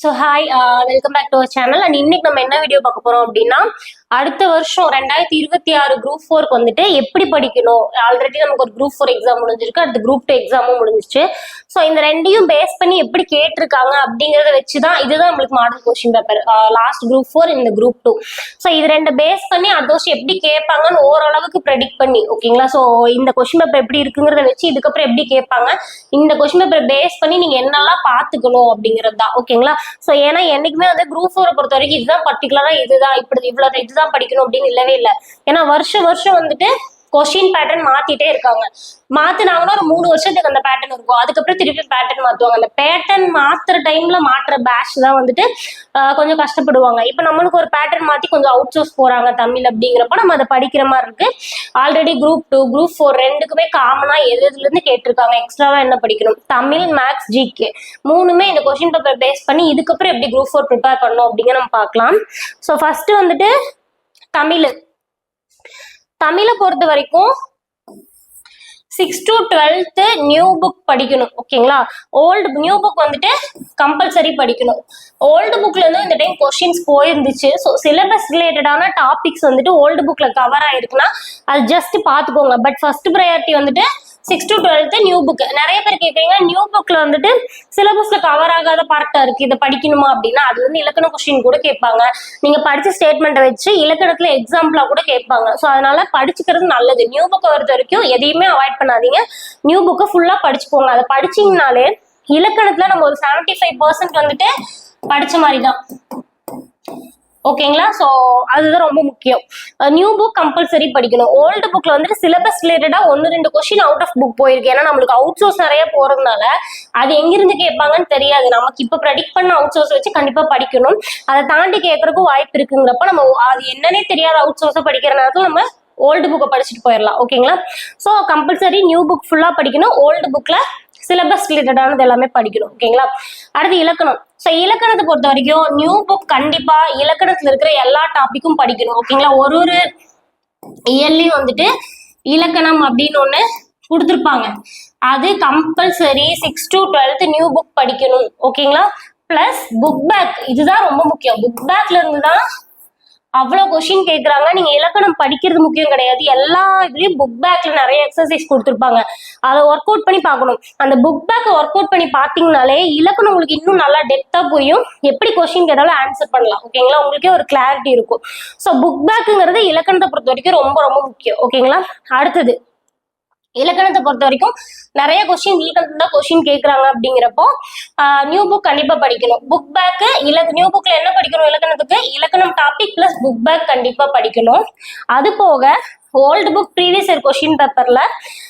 So hi welcome back to our channel and இன்னைக்கு நம்ம என்ன வீடியோ பார்க்க போறோம் அப்படின்னா அடுத்த வருஷம் ரெண்டாயிரத்தி இருபத்தி ஆறு குரூப் ஃபோருக்கு வந்துட்டு எப்படி படிக்கணும்? ஆல்ரெடி நமக்கு ஒரு குரூப் ஃபோர் எக்ஸாம் முடிஞ்சிருக்கு. அடுத்து குரூப் டூ எக்ஸாமும் முடிஞ்சிச்சு. ஸோ இந்த ரெண்டையும் பேஸ் பண்ணி எப்படி கேட்டிருக்காங்க அப்படிங்கிறத வச்சு தான் இதுதான் நம்மளுக்கு model question paper last group four இந்த குரூப் டூ ஸோ இது ரெண்டு பேஸ் பண்ணி அடுத்த வருஷம் எப்படி கேட்பாங்கன்னு ஓரளவுக்கு ப்ரெடிக்ட் பண்ணி ஓகேங்களா ஸோ இந்த கொஸ்டின் பேப்பர் எப்படி இருக்குங்கிறத வச்சு இதுக்கப்புறம் எப்படி கேட்பாங்க? இந்த கொஸ்டின் பேப்பரை பேஸ் பண்ணி நீங்க என்னெல்லாம் பார்த்துக்கணும் அப்படிங்கிறது தான் ஓகேங்களா ஸோ ஏன்னா என்னைக்குமே வந்து குரூப் ஃபோரை பொறுத்த வரைக்கும் இதுதான் பர்டிகுலரா இதுதான் இப்படி இவ்வளவு இதுதான் படிக்கணும் அப்படின்னு இல்லவே இல்லை. ஏன்னா வருஷம் வருஷம் வந்துட்டு கொஷின் பேட்டர்ன் மாத்திட்டே இருக்காங்க. மாத்தினாங்கன்னா ஒரு மூணு வருஷத்துக்கு அந்த பேட்டர்ன் இருக்கும். அதுக்கப்புறம் திருப்பி பேட்டர்ன் மாத்துவாங்க. அந்த பேட்டர்ன் மாத்துற டைம்ல மாத்துற பேட்ச் தான் வந்துட்டு கொஞ்சம் கஷ்டப்படுவாங்க. இப்போ நம்மளுக்கு ஒரு பேட்டர்ன் மாத்தி கொஞ்சம் அவுட் சோர்ஸ் போறாங்க தமிழ் அப்படிங்கிறப்ப நம்ம அதை படிக்கிற மாதிரி இருக்கு. Already group two group four ரெண்டுக்குமே காமனா எது எதுல இருந்து கேட்டிருக்காங்க. எக்ஸ்ட்ராவா என்ன படிக்கணும்? தமிழ் மேக்ஸ் ஜிகே மூணுமே இந்த கொஸ்டின் பேப்பர் பேஸ் பண்ணி இதுக்கப்புறம் எப்படி குரூப் ஃபோர் ப்ரிப்பேர் பண்ணணும் அப்படிங்கிற நம்ம பார்க்கலாம். ஸோ ஃபர்ஸ்ட் வந்துட்டு தமிழ். தமிழை பொறுத்த வரைக்கும் six to twelfth new book படிக்கணும் ஓகேங்களா ஓல்டு நியூ புக் வந்துட்டு கம்பல்சரி படிக்கணும். ஓல்டு புக்லேருந்து இந்த டைம் கொஷின்ஸ் போயிருந்துச்சு. ஸோ சிலபஸ் ரிலேட்டடான டாபிக்ஸ் வந்துட்டு ஓல்டு புக்கில் கவர் ஆயிருக்குன்னா அது ஜஸ்ட் பார்த்துக்கோங்க. பட் ஃபர்ஸ்ட் ப்ரையாரிட்டி வந்துட்டு six to twelfth new book நிறைய பேர் கேட்குறீங்க நியூ புக்கில் வந்துட்டு சிலபஸில் கவர் ஆகாத பார்ட்டாக இருக்குது இதை படிக்கணுமா அப்படின்னா அது வந்து இலக்கண கொஸ்டின் கூட கேட்பாங்க. நீங்கள் படித்த ஸ்டேட்மெண்ட்டை வச்சு இலக்கணத்தில் எக்ஸாம்பிளாக கூட கேட்பாங்க. ஸோ அதனால் படிச்சுக்கிறது நல்லது. நியூ புக்கை பொறுத்த வரைக்கும் எதையுமே அவாய்ட் பண்ணாதீங்க. நியூ புக்கை ஃபுல்லா படிச்சுக்கோங்க. அதை படிச்சிங்கனாலே இலக்கணத்தில் நம்ம ஒரு செவன்ட்டி ஃபைவ் பர்சன்ட் வந்துட்டு படித்த மாதிரி தான் ஓகேங்களா? ஸோ அதுதான் ரொம்ப முக்கியம். நியூ புக் கம்பல்சரி படிக்கணும். ஓல்டு புக்ல வந்துட்டு சிலபஸ் ரிலேட்டடாக ஒன்று ரெண்டு கொஸ்டின் அவுட் ஆஃப் புக் போயிருக்கு. ஏன்னா நம்மளுக்கு அவுட் சோர்ஸ் நிறைய போகிறதுனால அது எங்கிருந்து கேட்பாங்கன்னு தெரியாது. நமக்கு இப்போ ப்ரெடிக்ட் பண்ண அவுட் சோர்ஸ் வச்சு கண்டிப்பாக படிக்கணும். அதை தாண்டி கேட்கறதுக்கும் வாய்ப்பு இருக்குங்கிறப்ப நம்ம அது என்னன்னே தெரியாத அவுட் சோர்ஸை படிக்கிற நேரத்தில் நம்ம ஓல்டு புக்கை படிச்சுட்டு போயிடலாம் ஓகேங்களா? ஸோ கம்பல்சரி நியூ புக் ஃபுல்லாக படிக்கணும். ஓல்டு புக்கில் சிலபஸ் ரிலேட்டடானது எல்லாமே படிக்கணும் ஓகேங்களா அடுத்து இலக்கணம். ஸோ இலக்கணத்தை பொறுத்த வரைக்கும் நியூ புக் கண்டிப்பா இலக்கணத்துல இருக்கிற எல்லா டாப்பிக்கும் படிக்கணும் ஓகேங்களா ஒரு ஒரு இயர்லையும் வந்துட்டு இலக்கணம் அப்படின்னு ஒன்று கொடுத்துருப்பாங்க. அது compulsory six to twelfth new book படிக்கணும் ஓகேங்களா ப்ளஸ் புக் பேக் இதுதான் ரொம்ப முக்கியம். புக் பேக்ல இருந்து தான் அவ்வளோ கொஷின் கேட்குறாங்க நீங்கள் இலக்கணம் படிக்கிறது முக்கியம் கிடையாது. எல்லா இதுலேயும் புக் பேக்கில் நிறைய எக்ஸசைஸ் கொடுத்துருப்பாங்க. அதை ஒர்க் அவுட் பண்ணி பார்க்கணும். அந்த புக் பேக்கை ஒர்க் அவுட் பண்ணி பார்த்தீங்கனாலே இலக்கணம் உங்களுக்கு இன்னும் நல்லா டெப்த்தாக புரியும். எப்படி கொஷின் கேட்டாலும் ஆன்சர் பண்ணலாம். ஓகேங்களா உங்களுக்கே ஒரு கிளாரிட்டி இருக்கும். ஸோ புக் பேக்குங்கிறது இலக்கணத்தை பொறுத்த வரைக்கும் ரொம்ப ரொம்ப முக்கியம். ஓகேங்களா அடுத்தது. இலக்கணத்தை பொறுத்த வரைக்கும் நிறைய கொஸ்டின் இலக்கணத்துல தான் கொஸ்டின் கேட்குறாங்க அப்படிங்கிறப்போ நியூ புக் கண்டிப்பா படிக்கணும். புக் பேக்கு இல நியூ புக்ல என்ன படிக்கணும் இலக்கணத்துக்கு? இலக்கணம் டாபிக் பிளஸ் புக் பேக் கண்டிப்பா படிக்கணும். அது போக old book previous year question பேப்பர்ல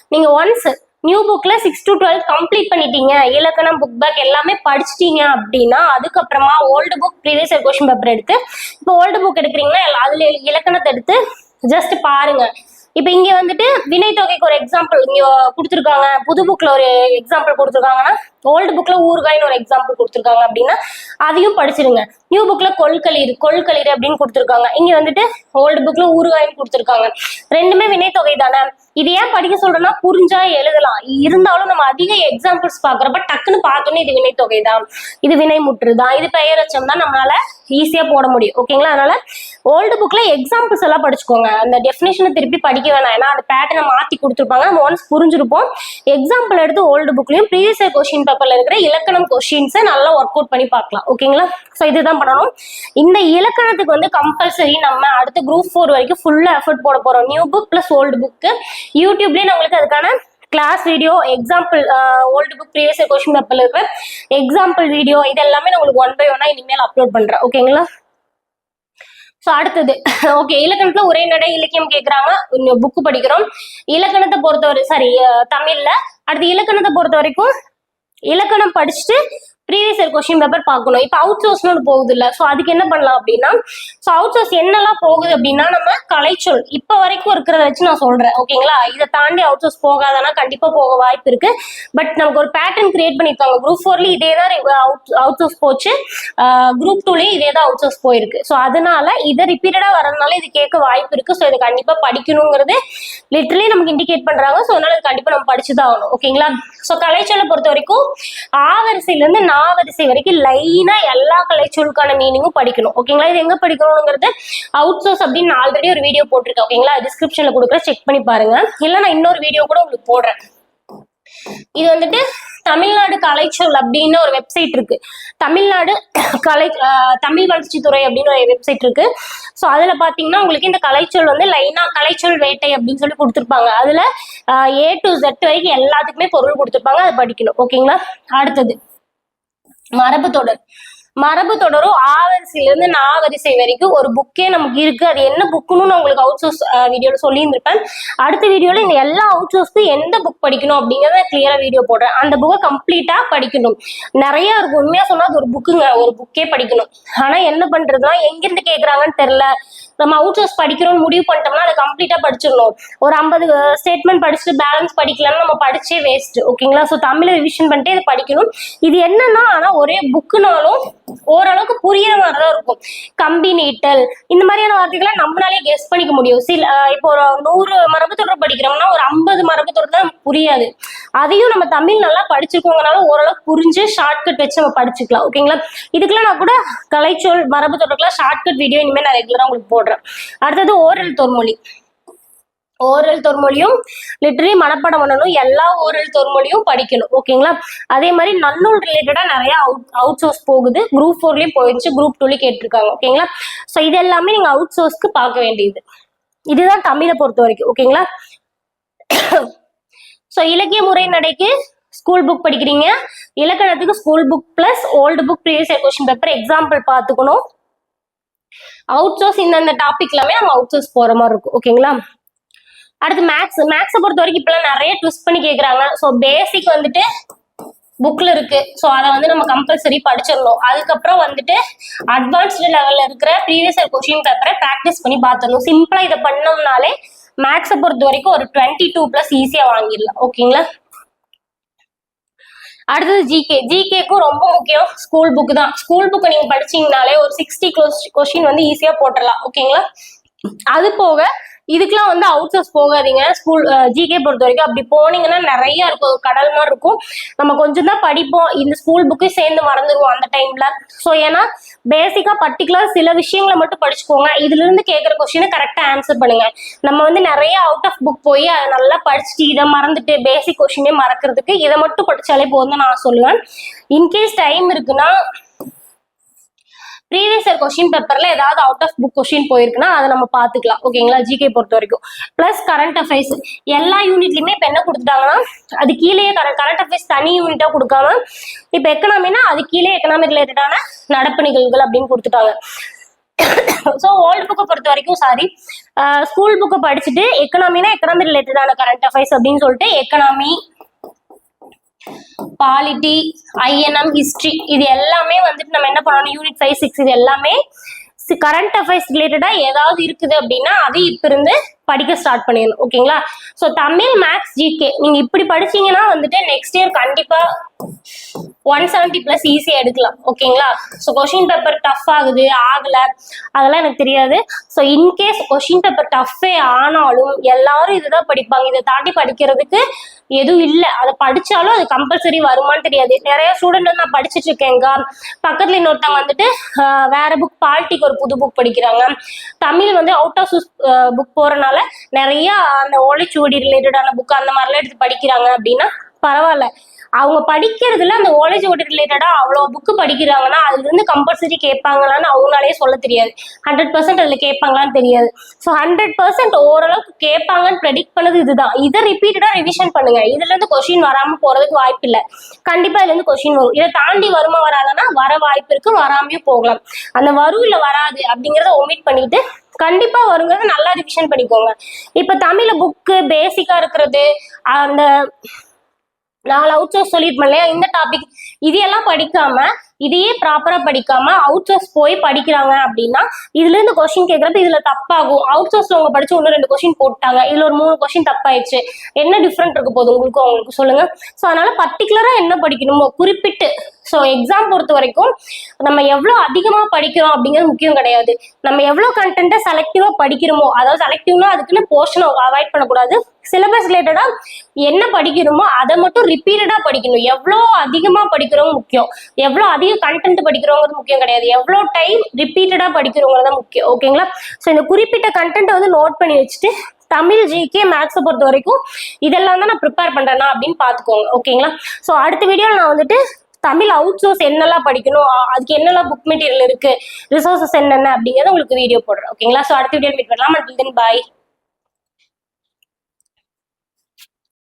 நீங்க ஒன்ஸ் நியூ புக்ல சிக்ஸ் டு டுவெல் கம்ப்ளீட் பண்ணிட்டீங்க. இலக்கணம் புக் பேக் எல்லாமே படிச்சிட்டீங்க அப்படின்னா அதுக்கப்புறமா old book previous year question paper எடுத்து இப்போ ஓல்டு புக் எடுக்கிறீங்கன்னா எல்லா- அதுல இலக்கணத்தை எடுத்து ஜஸ்ட் பாருங்க. இப்போ இங்க வந்துட்டு வினை தொகைக்கு ஒரு எக்ஸாம்பிள் இங்க கொடுத்துருக்காங்க. புது புக்ல ஒரு எக்ஸாம்பிள் கொடுத்துருக்காங்கன்னா ஓல்டு புக்ல ஊறுகாய்னு ஒரு எக்ஸாம்பிள் கொடுத்துருக்காங்க அப்படின்னா அதையும் படிச்சிருங்க. நியூ புக்ல கொள்களீர் கொள்களீர் அப்படின்னு கொடுத்துருக்காங்க. இங்க வந்துட்டு ஓல்டு புக்ல ஊறுகாய்னு கொடுத்துருக்காங்க. ரெண்டுமே வினை தொகை தானே? இது ஏன் படிக்க சொல்றேன்னா புரிஞ்சா எழுதலாம். இருந்தாலும் நம்ம அதிக எக்ஸாம்பிள்ஸ் பாக்குறப்ப டக்குன்னு பார்த்தோன்னே இது வினை தொகை தான் இது வினை முற்று தான் இது பெயரச்சம் தான் நம்மளால ஈஸியா போட முடியும். ஓகேங்களா அதனால ஓல்டு புக்ல எக்ஸாம்பிள்ஸ் எல்லாம் படிச்சுக்கோங்க. அந்த டெஃபினேஷனை திருப்பி படிக்க வேணாம். ஏன்னா அந்த பேட்டர்னை மாத்தி கொடுத்துருப்பாங்க. நம்ம ஒன்ஸ் புரிஞ்சிருப்போம். எக்ஸாம்பிள் எடுத்து ஓல்டு புக்லயும் ப்ரீவியஸ் இயர் கொஸ்டின் பேப்பர்ல இருக்கிற இலக்கணம் கொஸ்டின்ஸை நல்லா ஒர்க் அவுட் பண்ணி பார்க்கலாம். ஓகேங்களா ஸோ இதுதான் பண்ணணும். இந்த இலக்கணத்துக்கு வந்து கம்பல்சரி நம்ம அடுத்த குரூப் ஃபோர் வரைக்கும் ஃபுல்லா எஃபர்ட் போட போறோம். New book plus old book யூடியூப்லயே நம்மளுக்கு அதுக்கான class video example old book previous question பேப்பர்ல இருக்கிற எக்ஸாம்பிள் வீடியோ இது எல்லாமே நான் உங்களுக்கு ஒன் பை ஒன்னா இனிமேல் அப்லோட் பண்றேன். ஓகேங்களா ஸோ அடுத்தது. ஓகே இலக்கணத்துல ஒரே நடை இலக்கியம் கேட்குறாங்க புக்கு படிக்கிறோம். இலக்கணத்தை பொறுத்தவரை சாரி தமிழ்ல. அடுத்து இலக்கணத்தை பொறுத்த வரைக்கும் இலக்கணம் படிச்சுட்டு ப்ரீவியஸ் இயர் கொஸ்டின் பேப்பர் பார்க்கணும். இப்போ அவுட் சோர்ஸ்னு ஒன்று போகுது இல்லை ஸோ அதுக்கு என்ன பண்ணலாம் அப்படின்னா ஸோ அவுட் சோர்ஸ் என்னெல்லாம் போகுது அப்படின்னா நம்ம கலைச்சொல். இப்போ வரைக்கும் இருக்கிறத வச்சு நான் சொல்றேன். ஓகேங்களா இதை தாண்டி அவுட் சோர்ஸ் போகாதனா கண்டிப்பாக போக வாய்ப்பு இருக்கு. பட் நமக்கு ஒரு பேட்டர்ன் கிரியேட் பண்ணியிருக்காங்க. குரூப் ஃபோர்லேயும் இதே தான் அவுட் அவுட் சோர்ஸ் போச்சு. குரூப் டூலேயும் இதே தான் அவுட் சோர்ஸ் போயிருக்கு. ஸோ அதனால இதை ரிப்பீட்டடாக வரதுனால இது கேட்க வாய்ப்பு இருக்கு. ஸோ இதை கண்டிப்பாக படிக்கணுங்கிறது லிட்டரலி நமக்கு இண்டிகேட் பண்றாங்க. ஸோ அதனால இது கண்டிப்பாக நம்ம படிச்சு தான் ஆகணும் ஓகேங்களா ஸோ கலைச்சொல்லை பொறுத்த வரைக்கும் ஆ வரிசையிலேருந்து நான் வரிசை வரைக்கும் லைனா எல்லா கலைச்சொலுக்கான மீனிங்கும் படிக்கணும். ஓகேங்களா இது எங்க படிக்கணுங்கிறது அவுட் சோர்ஸ் அப்படின்னு நான் ஆல்ரெடி ஒரு வீடியோ போட்டிருக்கேன். ஓகேங்களா டிஸ்கிரிப்ஷன்ல கொடுக்குற செக் பண்ணி பாருங்க. இல்ல நான் இன்னொரு வீடியோ கூட உங்களுக்கு போடுறேன். இது வந்துட்டு தமிழ்நாடு கலைச்சொல் அப்படின்னு ஒரு வெப்சைட் இருக்கு. தமிழ்நாடு கலை தமிழ் வளர்ச்சித்துறை அப்படின்னு ஒரு வெப்சைட் இருக்கு. ஸோ அதுல பாத்தீங்கன்னா உங்களுக்கு இந்த கலைச்சொல் வந்து லைனா கலைச்சொல் வேட்டை அப்படின்னு சொல்லி கொடுத்துருப்பாங்க. அதுல ஏ டு ஜெட் வரைக்கும் எல்லாத்துக்குமே பொருள் கொடுத்துருப்பாங்க. அதை படிக்கணும். ஓகேங்களா அடுத்தது. மரபு தொடர். மரபு தொடரும் ஆவரிசையில இருந்து நா வரிசை வரைக்கும் ஒரு புக்கே நமக்கு இருக்கு. அது என்ன புக்குன்னு நான் உங்களுக்கு அவுட் சோர்ஸ் வீடியோல சொல்லியிருந்திருப்பேன். அடுத்த வீடியோல இந்த எல்லா அவுட் சோர்ஸ்க்கும் எந்த புக் படிக்கணும் அப்படிங்கறத கிளியரா வீடியோ போடுறேன். அந்த புக்கை கம்ப்ளீட்டா படிக்கணும். நிறைய இருக்கும் உண்மையா சொன்னா அது ஒரு புக்குங்க ஒரு புக்கே படிக்கணும். ஆனா என்ன பண்றதுன்னா எங்கிருந்து கேக்குறாங்கன்னு தெரியல. நம்ம அவுட் சோர்ஸ் படிக்கிறோம்னு முடிவு பண்ணிட்டோம்னா அதை கம்ப்ளீட்டா படிச்சிடணும். ஒரு ஐம்பது ஸ்டேட்மெண்ட் படிச்சுட்டு பேலன்ஸ் படிக்கலன்னா நம்ம படிச்சே வேஸ்ட் ஓகேங்களா ஸோ தமிழை ரிவிஷன் பண்ணிட்டு இதை படிக்கணும். இது என்னன்னா ஆனா ஒரே புக்குனாலும் ஓரளவுக்கு புரியுற மாதிரி தான் இருக்கும். கம்பி நீட்டல் இந்த மாதிரியான வார்த்தைகளை நம்மளாலே கெஸ் பண்ணிக்க முடியும். சில இப்போ ஒரு நூறு மரபு தொடர் படிக்கிறோம்னா ஒரு மரபு தொடர் தான் புரியாது. அதையும் நம்ம தமிழ் நல்லா படிச்சிருக்கோங்கனால ஓரளவுக்கு புரிஞ்சு ஷார்ட்கட் வச்சு நம்ம படிச்சுக்கலாம். ஓகேங்களா இதுக்கெல்லாம் நான் கூட கலைச்சொல் மரபு தொடர்லாம் ஷார்ட்கட் வீடியோ இனிமேல் நான் ரெகுலராக உங்களுக்கு போடுறேன். அடுத்தது ஓரல் தொன்மொழி. ஓரல் தொன்மொழியும் லிட்டரி மனப்பாடம் பண்ணணும். எல்லா ஓரல் தொன்மொழியும் படிக்கணும். ஓகேங்களா அதே மாதிரி நன்னூல் ரிலேட்டடா நிறைய அவுட் அவுட் சோர்ஸ் போகுது குரூப் ஃபோர்லயும் போயிடுச்சு. குரூப் டூலேயும் கேட்டிருக்காங்க. ஓகேங்களா ஸோ இது எல்லாமே நீங்க அவுட் சோர்ஸ்க்கு பார்க்க வேண்டியது. இதுதான் தமிழை பொறுத்த வரைக்கும் ஓகேங்களா ஸோ இலக்கிய முறை நடைக்கு ஸ்கூல் புக் படிக்கிறீங்க. இலக்கணத்துக்கு school book plus old book previous year question paper example பார்த்துக்கணும். அவுட் சோர்ஸ் இந்தந்த டாபிக் எல்லாமே நம்ம அவுட் சோர்ஸ் போகிற மாதிரி இருக்கும். ஓகேங்களா அடுத்து மேக்ஸ் மேக்ஸை பொறுத்த வரைக்கும் இப்பெல்லாம் நிறைய ட்விஸ்ட் பண்ணி கேட்குறாங்க ஸோ பேசிக் வந்துட்டு புக்கில் இருக்கு. ஸோ அதை வந்து நம்ம கம்பல்சரி படிச்சிடணும். அதுக்கப்புறம் வந்துட்டு அட்வான்ஸ்டு லெவலில் இருக்கிற ப்ரீவியஸ் இயர் கொஸ்டின் பேப்பரை ப்ராக்டிஸ் பண்ணி பார்த்துடணும். சிம்பிளாக இதை பண்ணோம்னாலே மேக்ஸை பொறுத்த வரைக்கும் ஒரு டுவெண்ட்டி டூ பிளஸ் ஈஸியா வாங்கிடலாம். ஓகேங்களா அடுத்தது ஜிகே ஜிகேக்கும் ரொம்ப முக்கியம் ஸ்கூல் புக் தான். ஸ்கூல் புக்கை நீங்க படிச்சீங்கனாலே ஒரு சிக்ஸ்டி கொஸ்டின் வந்து ஈஸியா போட்டுடலாம். ஓகேங்களா அது போக இதுக்கெல்லாம் வந்து அவுட் சோர்ஸ் போகாதீங்க. ஸ்கூல் ஜிகே பொறுத்த வரைக்கும் அப்படி போனீங்கன்னா நிறைய இருக்கும். கடல் மாதிரி இருக்கும். நம்ம கொஞ்சம் தான் படிப்போம். இந்த ஸ்கூல் புக்கு சேர்ந்து மறந்துடுவோம் அந்த டைம்ல ஸோ ஏன்னா பேசிக்கா பர்டிகுலர் சில விஷயங்களை மட்டும் படிச்சுக்கோங்க. இதுல இருந்து கேட்குற கொஸ்டினை கரெக்டா ஆன்சர் பண்ணுங்க. நம்ம வந்து நிறைய அவுட் ஆஃப் புக் போய் அதை நல்லா படிச்சுட்டு இதை மறந்துட்டு பேசிக் கொஸ்டினே மறக்கிறதுக்கு இதை மட்டும் படிச்சாலே போதும் நான் சொல்லுவேன். இன்கேஸ் டைம் இருக்குன்னா ப்ரீவியஸ் இயர் கொஸ்டின் பேப்பர்ல ஏதாவது அவுட் ஆஃப் புக் கொஸ்டின் போயிருக்குன்னா அதை நம்ம பார்த்துக்கலாம். ஓகேங்களா ஜிகே பொறுத்த வரைக்கும். ப்ளஸ் கரண்ட் அஃபேர்ஸ் எல்லா யூனிட்லயுமே இப்போ என்ன கொடுத்துட்டாங்கன்னா அது கீழேயே கரண்ட் கரண்ட் அஃபேர்ஸ் தனி யூனிட்டா கொடுக்காம இப்போ எக்கனாமினா அது கீழே எக்கனாமி ரிலேட்டடான நடப்பு நிகழ்வுகள் அப்படின்னு கொடுத்துட்டாங்க. ஸோ ஓல்டு புக்கை பொறுத்த வரைக்கும் சாரி ஸ்கூல் புக்கை படிச்சுட்டு எக்கனாமினா எக்கனாமி ரிலேட்டடான கரண்ட் அஃபேர்ஸ் அப்படின்னு சொல்லிட்டு எக்கனாமி பாலிட்டி ஐஎன்எம் ஹிஸ்ட்ரி இது எல்லாமே வந்துட்டு நம்ம என்ன பண்ணணும்? யூனிட் ஃபைவ் சிக்ஸ் இது எல்லாமே கரண்ட் அஃபேர்ஸ் ரிலேட்டடா ஏதாவது இருக்குது அப்படின்னா அது இப்ப இருந்து படிக்க ஸ்டார்ட் பண்ணிடணும் ஓகேங்களா ஸோ தமிழ் மேக்ஸ் ஜிகே நீங்கள் இப்படி படிச்சீங்கன்னா வந்துட்டு நெக்ஸ்ட் இயர் கண்டிப்பாக ஒன் செவன்ட்டி ப்ளஸ் ஈஸியாக எடுக்கலாம் ஓகேங்களா ஸோ கொஷின் பேப்பர் டஃப் ஆகுது ஆகல. அதெல்லாம் எனக்கு தெரியாது. So in case question paper டஃப்பே ஆனாலும் எல்லாரும் இதுதான் படிப்பாங்க. இதை தாண்டி படிக்கிறதுக்கு எதுவும் இல்லை. அதை படித்தாலும் அது கம்பல்சரி வருமான்னு தெரியாது. நிறைய ஸ்டூடெண்ட் வந்து நான் படிச்சுட்டு இருக்கேங்க. பக்கத்தில் இன்னொருத்தவங்க வந்துட்டு வேற புக் பாலிட்டிக்கு ஒரு புது புக் படிக்கிறாங்க. தமிழ் வந்து அவுட் ஆஃப் புக் நிறைய அந்த ஓலைச்சுவடி ரிலேட்டடான புக் அந்த மாதிரிலாம் எடுத்து படிக்கிறாங்க அப்படின்னா பரவாயில்ல. அவங்க படிக்கிறதுல அந்த ஓலேஜ் ஓட்டு ரிலேட்டடா அவ்வளோ புக்கு படிக்கிறாங்கன்னா அதுல இருந்து கம்பல்சரி கேட்பாங்களான்னு அவங்களாலே சொல்ல தெரியாது. ஹண்ட்ரட் பர்சன்ட் அதுல கேட்பாங்களான்னு தெரியாது. ஸோ ஹண்ட்ரட் பர்சன்ட் ஓரளவுக்கு கேட்பாங்கன்னு ப்ரெடிக்ட் பண்ணது இதுதான். இதை ரிப்பீட்டடா ரிவிஷன் பண்ணுங்க. இதுல இருந்து வராமல் வராம போறதுக்கு வாய்ப்பு இல்லை. கண்டிப்பா இதுல இருந்து வரும். இதை தாண்டி வருமா வராதுன்னா வர வாய்ப்பு இருக்கு. வராமையும் போகலாம். அந்த வரும் இல்ல வராது அப்படிங்கிறத ஒமிட் பண்ணிட்டு கண்டிப்பா வருங்க நல்லா ரிவிஷன் பண்ணிக்கோங்க. இப்ப தமிழ்ல புக்கு பேசிக்கா இருக்கிறது அந்த நாலு அவுட் சோர்ஸ் சொல்லியிருப்பேன் இல்லையா? இந்த டாபிக் இது எல்லாம் படிக்காம இதையே ப்ராப்பரா படிக்காம அவுட் சோர்ஸ் போய் படிக்கிறாங்க அப்படின்னா இதுல இருந்து கொஸ்டின் கேட்கறப்ப இதுல தப்பாகும். அவுட் சோர்ஸ்ல உங்க படிச்சு ஒன்று ரெண்டு கொஸ்டின் போட்டாங்க. இதுல ஒரு மூணு கொஸ்டின் தப்பாயிடுச்சு. என்ன டிஃப்ரெண்ட் இருக்க போகுது உங்களுக்கு அவங்களுக்கு சொல்லுங்க. ஸோ அதனால பர்டிகுலரா என்ன படிக்கணுமோ குறிப்பிட்டு. ஸோ எக்ஸாம் பொறுத்த வரைக்கும் நம்ம எவ்வளோ அதிகமாக படிக்கிறோம் அப்படிங்கிறது முக்கியம் கிடையாது. நம்ம எவ்வளோ கண்டென்ட்டை செலக்டிவாக படிக்கிறோமோ அதாவது செலக்டிவ்னா அதுக்குன்னு போர்ஷனை அவாய்ட் பண்ணக்கூடாது. சிலபஸ் ரிலேட்டடாக என்ன படிக்கிறோமோ அதை மட்டும் ரிப்பீட்டடாக படிக்கணும். எவ்வளோ அதிகமாக படிக்கிறோம் முக்கியம். எவ்வளோ அதிக கண்டென்ட் படிக்கிறவங்கிறது முக்கியம் கிடையாது. எவ்வளோ டைம் ரிப்பீட்டடாக படிக்கிறவங்க தான் முக்கியம். ஓகேங்களா ஸோ இந்த குறிப்பிட்ட கண்டென்ட்டை வந்து நோட் பண்ணி வச்சுட்டு தமிழ் ஜிகே மேக்ஸை பொறுத்த வரைக்கும் இதெல்லாம் தான் நான் ப்ரிப்பேர் பண்ணுறேன்னா அப்படின்னு பார்த்துக்கோங்க ஓகேங்களா ஸோ அடுத்த வீடியோவில் நான் வந்துட்டு தமிழ் அவுட் சோர்ஸ் என்னெல்லாம் படிக்கணும் அதுக்கு என்னெல்லாம் புக் மெட்டீரியல் இருக்கு ரிசோர்ஸஸ் என்னென்ன அப்படிங்கறத உங்களுக்கு வீடியோ போடுறேன். ஓகேங்களா ஸோ அடுத்த வீடியோ மீட் பண்ணலாம். And then bye